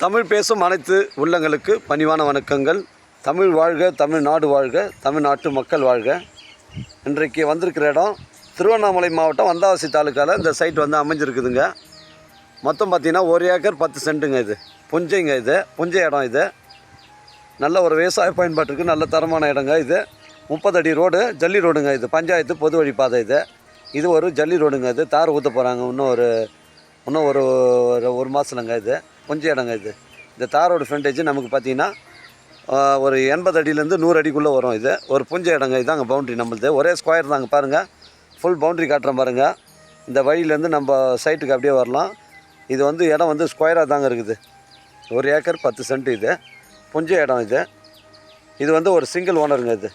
தமிழ் பேசும் அனைத்து உள்ளங்களுக்கு பணிவான வணக்கங்கள். தமிழ் வாழ்க தமிழ்நாடு வாழ்க தமிழ்நாட்டு மக்கள் வாழ்க. இன்றைக்கு வந்திருக்கிற இடம் திருவண்ணாமலை மாவட்டம் வந்தாவசி தாலுக்காவில் இந்த சைட் வந்து அமைஞ்சிருக்குதுங்க. மொத்தம் பார்த்திங்கன்னா ஒரு ஏக்கர் பத்து சென்ட்டுங்க இது. புஞ்சைங்க இது. புஞ்சை இடம் இது. நல்ல ஒரு விவசாய பயன்பாட்டுக்கு நல்ல தரமான இடங்க இது. முப்பது அடி ரோடு ஜல்லி ரோடுங்க இது. பஞ்சாயத்து பொது வழிப்பாதை பாதை இது. இது ஒரு ஜல்லி ரோடுங்க இது. தார் ஊற்ற போகிறாங்க இன்னும் ஒரு இன்னும் ஒரு ஒரு ஒரு மாதத்துலங்க இது. கொஞ்சம் இடங்க இது. இந்த தாரோட ஃப்ரண்டேஜ் நமக்கு பார்த்தீங்கன்னா ஒரு எண்பது அடியிலேருந்து நூறு அடிக்குள்ளே வரும் இது. ஒரு புஞ்ச இடங்க இதாங்க பவுண்ட்ரி நம்மளுது. ஒரே ஸ்கொயர் தாங்க பாருங்கள் ஃபுல் பவுண்ட்ரி காட்டுறேன் பாருங்கள் இந்த வழியிலேருந்து நம்ம சைட்டுக்கு அப்படியே வரலாம். இது வந்து இடம் வந்து ஸ்கொயராக தாங்க இருக்குது. ஒரு ஏக்கர் பத்து சென்ட் இது. புஞ்சை இடம் இது. இது வந்து ஒரு சிங்கிள் ஓனருங்க இது.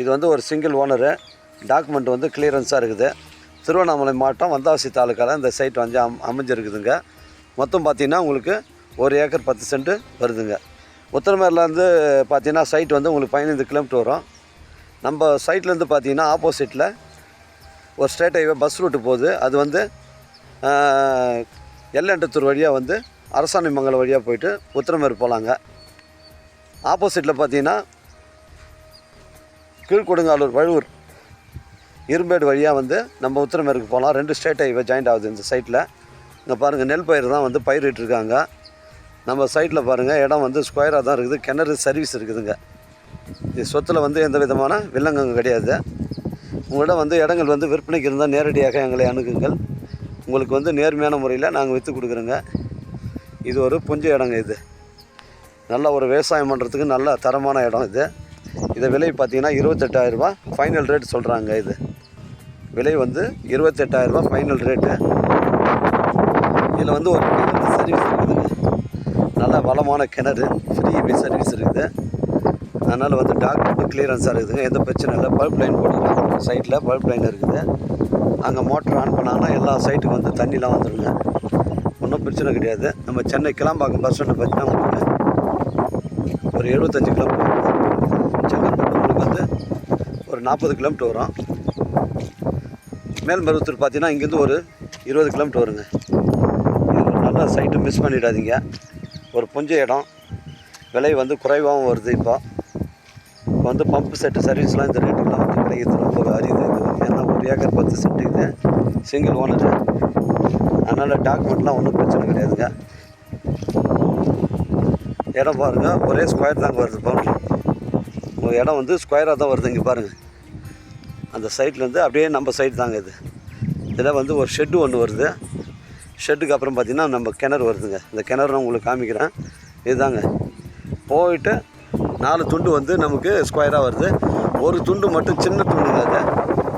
இது வந்து ஒரு சிங்கிள் ஓனரு டாக்குமெண்ட் வந்து கிளியரன்ஸாக இருக்குது. திருவண்ணாமலை மாவட்டம் வந்தாசி தாலுக்காவில் இந்த சைட் வந்து அம் அமைஞ்சிருக்குதுங்க. மொத்தம் பார்த்திங்கன்னா உங்களுக்கு ஒரு ஏக்கர் பத்து சென்ட் வருதுங்க. உத்தரமேரிலேருந்து பார்த்திங்கன்னா சைட் வந்து உங்களுக்கு பதினைந்து கிலோமீட்டர் வரும். நம்ம சைட்லேருந்து பார்த்திங்கன்னா ஆப்போசிட்டில் ஒரு ஸ்டேட் ஹைவே பஸ் ரூட்டு போகுது. அது வந்து எல்லண்டத்தூர் வழியாக வந்து அரசாணை மங்கலம் வழியாக போயிட்டு உத்தரமேர் போகலாங்க ஆப்போசிட்டில் பார்த்தீங்கன்னா கீழ்கொடுங்காலூர் வழுவூர் இரும்பேடு வழியாக வந்து நம்ம உத்தரமேருக்கு போகலாம். ரெண்டு ஸ்டேட் ஹைவே ஜாயிண்ட் ஆகுது இந்த சைட்டில் இங்கே பாருங்கள் நெல் பயிர் தான் வந்து பயிரிட்டிருக்காங்க. நம்ம சைட்டில் பாருங்கள் இடம் வந்து ஸ்கொயராக தான் இருக்குது. கிணறு சர்வீஸ் இருக்குதுங்க. இது சொத்தில் வந்து எந்த விதமான வில்லங்கங்க கிடையாது. உங்களிடம் வந்து இடங்கள் வந்து விற்பனைக்கு இருந்தால் நேரடியாக எங்களை அணுகுங்கள். உங்களுக்கு வந்து நேர்மையான முறையில் நாங்கள் விற்று கொடுக்குறோங்க. இது ஒரு புஞ்ச இடங்க இது. நல்ல ஒரு விவசாயம் பண்ணுறதுக்கு நல்ல தரமான இடம் இது. இதை விலை பார்த்தீங்கன்னா இருபத்தெட்டாயிரரூபா ஃபைனல் ரேட் சொல்கிறாங்க இது. விலை வந்து இருபத்தெட்டாயிரரூபா ஃபைனல் ரேட்டு இதில் வந்து ஒரு சர்வீஸ் இருக்குதுங்க நல்ல வளமான கிணறு ஃப்ரீ சர்வீஸ் இருக்குது. அதனால் வந்து டாக்டருக்கு கிளியரன்ஸாக இருக்குதுங்க எந்த பிரச்சனை இல்லை. பல்ப் லைன் போட்டுக்கலாம் சைட்டில் பல்ப் லைன் இருக்குது. அங்கே மோட்டர் ஆன் பண்ணாங்கன்னா எல்லா சைட்டுக்கும் வந்து தண்ணிலாம் வந்துடுங்க ஒன்றும் பிரச்சனை கிடையாது. நம்ம சென்னை கிளாம்பாக்கம் பஸ் ஸ்டாண்டை பார்த்தீங்கன்னா உங்களுக்கு ஒரு எழுபத்தஞ்சு கிலோமீட்டர் வரும். செங்கல்பட்டு உங்களுக்கு வந்து ஒரு நாற்பது கிலோமீட்டர் வரும். மேல்மருவத்தூர் பார்த்தீங்கன்னா இங்கேருந்து ஒரு இருபது கிலோமீட்டர் வருங்க. இது சைட்டு மிஸ் பண்ணிடாதீங்க. ஒரு புஞ்ச இடம். விலை வந்து குறைவாகவும் வருது இப்போ. இப்போ வந்து பம்பு செட்டு சர்வீஸ்லாம் இந்த ரேட்டுக்கெலாம் வந்து கிடைக்கிறது ரொம்ப அரியுது இது ஏன்னா ஒரு ஏக்கர் பத்து செட்டு இது. சிங்கிள் ஓனர் அதனால் டாக்குமெண்ட்லாம் ஒன்றும் பிரச்சனை கிடையாதுங்க. இடம் பாருங்கள் ஒரே ஸ்கொயர் தாங்க வருது பவுண்ட்ரி உங்கள் இடம் வந்து ஸ்கொயராக தான் வருது இங்கே பாருங்கள் அந்த சைட்லேருந்து அப்படியே நம்ம சைடு தாங்க இது. இதில் வந்து ஒரு ஷெட்டு ஒன்று வருது. ஷெட்டுக்கு அப்புறம் பார்த்திங்கன்னா நம்ம கிணறு வருதுங்க. இந்த கிணறு நான் உங்களுக்கு காமிக்கிறேன். இதுதாங்க. போயிட்டு நாலு துண்டு வந்து நமக்கு ஸ்கொயராக வருது. ஒரு துண்டு மட்டும் சின்ன துண்டுங்க அது.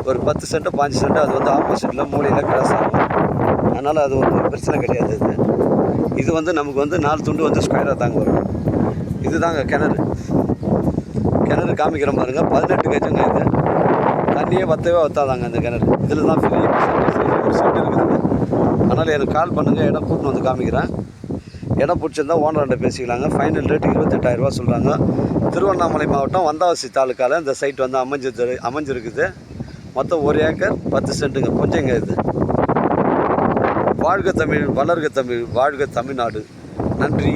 ஒரு பத்து சென்ட்டு பாஞ்சு சென்ட்டு அது வந்து ஆப்போசிட்டில் மூலையில் கிராஸ் ஆகும். அதனால் அது ஒரு பிரச்சனை கிடையாது இது. இது வந்து நமக்கு வந்து நாலு துண்டு வந்து ஸ்கொயராக தாங்க வரும். இதுதாங்க கிணறு. கிணறு காமிக்கிற பாருங்க. பதினெட்டு கஜங்க இது. தண்ணியே வத்தவே வத்தாதாங்க அந்த கிணறு. இதில் தான் ஃப்ரீ அதனால் எனக்கு கால் பண்ணுங்கள் இடம் கூட்டின்னு வந்து காமிக்கிறேன். இடம் பிடிச்சிருந்தா ஓனர்கிட்ட பேசிக்கலாங்க. ஃபைனல் ரேட் இருபத்தெட்டாயிரரூபா சொல்கிறாங்க திருவண்ணாமலை மாவட்டம் வந்தாவசி தாலுக்காவில் இந்த சைட் வந்து அமைஞ்சது அமைஞ்சிருக்குது. மொத்தம் ஒரு ஏக்கர் பத்து சென்ட்டுங்க. கொஞ்சங்க இது. வாழ்க தமிழ் வளர்க தமிழ் வாழ்க தமிழ்நாடு. நன்றி